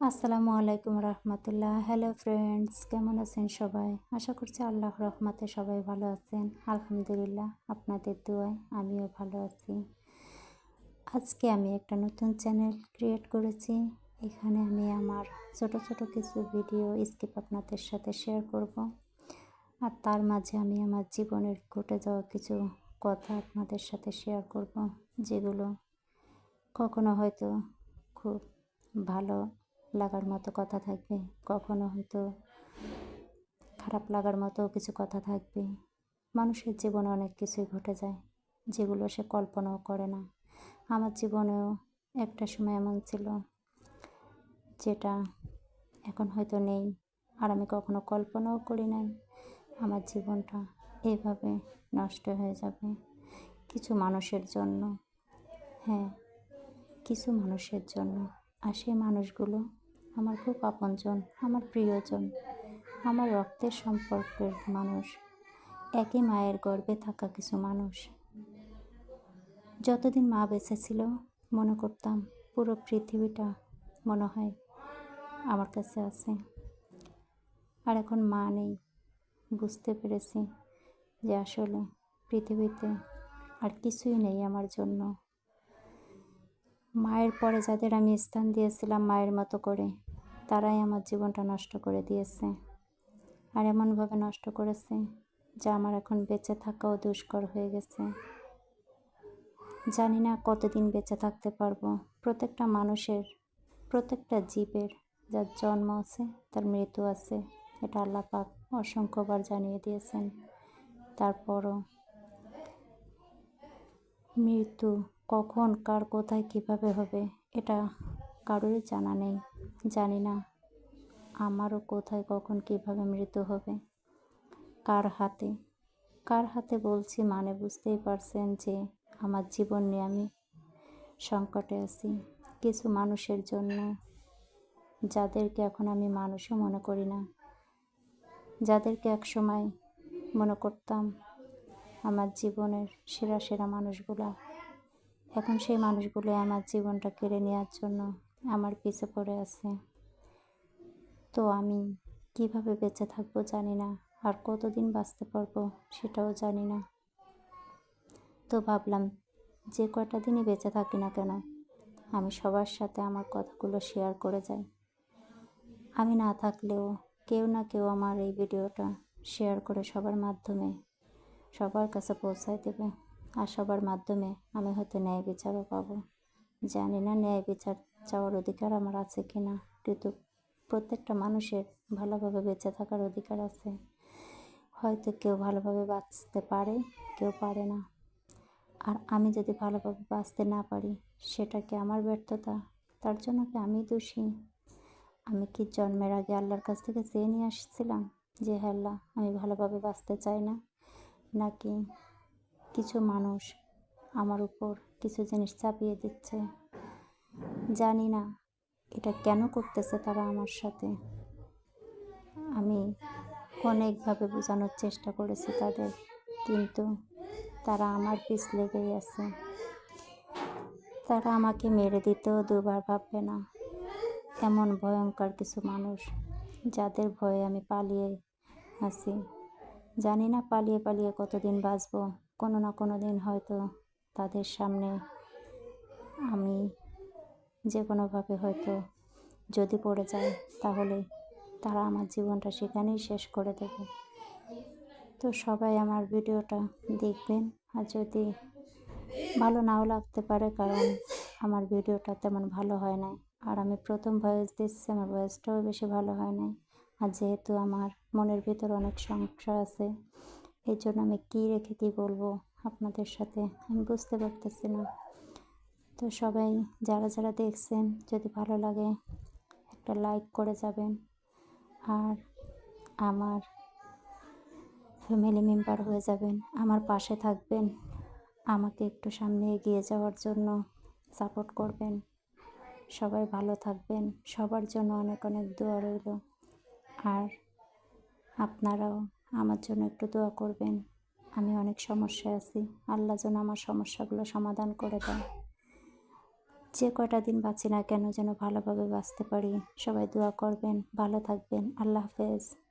আসসালামু আলাইকুম রহমতুল্লাহ। Hello friends কেমন আছেন সবাই? আশা করছি আল্লাহ রহমতে সবাই ভালো আছেন। আলহামদুলিল্লাহ, আপনাদের দোয়ায় আমিও ভালো আছি। আজকে আমি একটা নতুন চ্যানেল ক্রিয়েট করেছি। এখানে আমি আমার ছোট ছোট কিছু ভিডিও স্কিপ আপনাদের সাথে শেয়ার করব। আর তার মাঝে আমি আমার জীবনের ঘটে যাওয়া কিছু কথা আপনাদের সাথে শেয়ার করব, যেগুলো কখনো হয়তো খুব ভালো লাগার মতো কথা থাকবে। কখনো হয়তো খারাপ লাগার মতো কিছু কথা থাকবে। মানুষের জীবনে অনেক কিছুই ঘটে যায়, যেগুলো সে কল্পনাও করে না। আমার জীবনেও একটা সময় এমন ছিল, যেটা এখন হয়তো নেই, আর আমি কখনো কল্পনাও করি নাই। আমার জীবনটা এভাবে নষ্ট হয়ে যাবে কিছু মানুষের জন্য। হ্যাঁ কিছু মানুষের জন্য। আর সেই মানুষগুলো আমার খুব আপনজন, আমার প্রিয়জন, আমার রক্তের সম্পর্কের মানুষ। একই মায়ের গর্ভে থাকা কিছু মানুষ। যতদিন মা বেঁচে ছিল, মনে করতাম পুরো পৃথিবীটা মনে হয় আমার কাছে আছে। আর এখন মা নেই, বুঝতে পেরেছি যে আসলে পৃথিবীতে আর কিছুই নেই আমার জন্য। মায়ের পরে যাদের আমি স্থান দিয়েছিলাম মায়ের মতো করে, তারাই আমার জীবনটা নষ্ট করে দিয়েছে। আর এমনভাবে নষ্ট করেছে যা আমার এখন বেঁচে থাকাও দুষ্কর হয়ে গেছে। জানি না কতদিন বেঁচে থাকতে পারব। প্রত্যেকটা মানুষের, প্রত্যেকটা জীবের যার জন্ম আছে, তার মৃত্যু আছে, এটা আল্লাহ পাক অসংখ্যবার জানিয়ে দিয়েছেন। তারপরও মৃত্যু কখন, কার কোথায়, কীভাবে হবে, এটা কারোরই জানা নেই। জানি না আমারও কোথায়, কখন, কীভাবে মৃত্যু হবে। কার হাতে? কার হাতে বলছি মানে বুঝতেই পারছেন যে আমার জীবন নিয়ে আমি সংকটে আছি। কিছু মানুষের জন্য যাদেরকে এখন আমি মানুষও মনে করি না। যাদেরকে এক সময় মনে করতাম আমার জীবনের সেরা সেরা মানুষগুলা এখন সেই মানুষগুলো আমার জীবনটা কেড়ে নেওয়ার জন্য আমার পিছে পড়ে আছে। তো আমি কীভাবে বেঁচে থাকব জানি না, আর কতদিন বাঁচতে পারব সেটাও জানি না। তো ভাবলাম, যে কয়টা দিনই বেঁচে থাকি না কেন, আমি সবার সাথে আমার কথাগুলো শেয়ার করে যাই। আমি না থাকলেও কেউ না কেউ আমার এই ভিডিওটা শেয়ার করে সবার মাধ্যমে সবার কাছে পৌঁছায় দেবে। আর সবার মাধ্যমে আমি হয়তো ন্যায় বিচারও পাবো। জানি না ন্যায় বিচার চাওয়ার অধিকার আমার আছে কি না, কিন্তু প্রত্যেকটা মানুষের ভালোভাবে বেঁচে থাকার অধিকার আছে। হয়তো কেউ ভালোভাবে বাঁচতে পারে, কেউ পারে না। আর আমি যদি ভালোভাবে বাঁচতে না পারি, সেটা কি আমার ব্যর্থতা? তার জন্য কি আমি দোষী? আমি কি জন্মের আগে আল্লাহর কাছ থেকে চেয়ে নিয়ে আসছিলাম যে হ্যাঁ আল্লাহ, আমি ভালোভাবে বাঁচতে চাই না? নাকি কিছু মানুষ আমার উপর কিছু জিনিস চাপিয়ে দিচ্ছে। জানি না এটা কেন করতেছে তারা আমার সাথে। আমি অনেকভাবে বোঝানোর চেষ্টা করেছি তাদের, কিন্তু তারা আমার পিছ লেগেই আছে। তারা আমাকে মেরে দিতেও দুবার ভাববে না। এমন ভয়ঙ্কর কিছু মানুষ যাদের ভয়ে আমি পালিয়ে আছি। জানি না পালিয়ে পালিয়ে কতদিন বাঁচব। কোনো না কোনো দিন হয়তো তাদের সামনে আমি যে কোনোভাবে হয়তো যদি পড়ে যায় তাহলে তারা আমার জীবনটা সেখানেই শেষ করে দেবে। তো সবাই আমার ভিডিওটা দেখবেন। আর যদি ভালো নাও লাগতে পারে, কারণ আমার ভিডিওটা তেমন ভালো হয় না আর আমি প্রথম ভয়েস দিচ্ছি, আমার ভয়েসটাও বেশি ভালো হয় নাই। আর যেহেতু আমার মনের ভিতর অনেক সমস্যা আছে এই জন্য আমি কী রেখে কী বলব আপনাদের সাথে? আমি বুঝতে পারতেছি না। তো সবাই যারা যারা দেখছেন, যদি ভালো লাগে একটা লাইক করে যাবেন। আর আমার ফ্যামিলি মেম্বার হয়ে যাবেন, আমার পাশে থাকবেন, আমাকে একটু সামনে এগিয়ে যাওয়ার জন্য সাপোর্ট করবেন। সবাই ভালো থাকবেন, সবার জন্য অনেক অনেক দোয়া রইল। আর আপনারাও আমার জন্য একটু দোয়া করবেন। আমি অনেক সমস্যায় আছি। আল্লাহ যেন আমার সমস্যাগুলো সমাধান করে দেয় যে কয়টা দিন বাঁচি না কেন যেন ভালোভাবে বাঁচতে পারি। সবাই দোয়া করবেন, ভালো থাকবেন। আল্লাহ হাফেজ।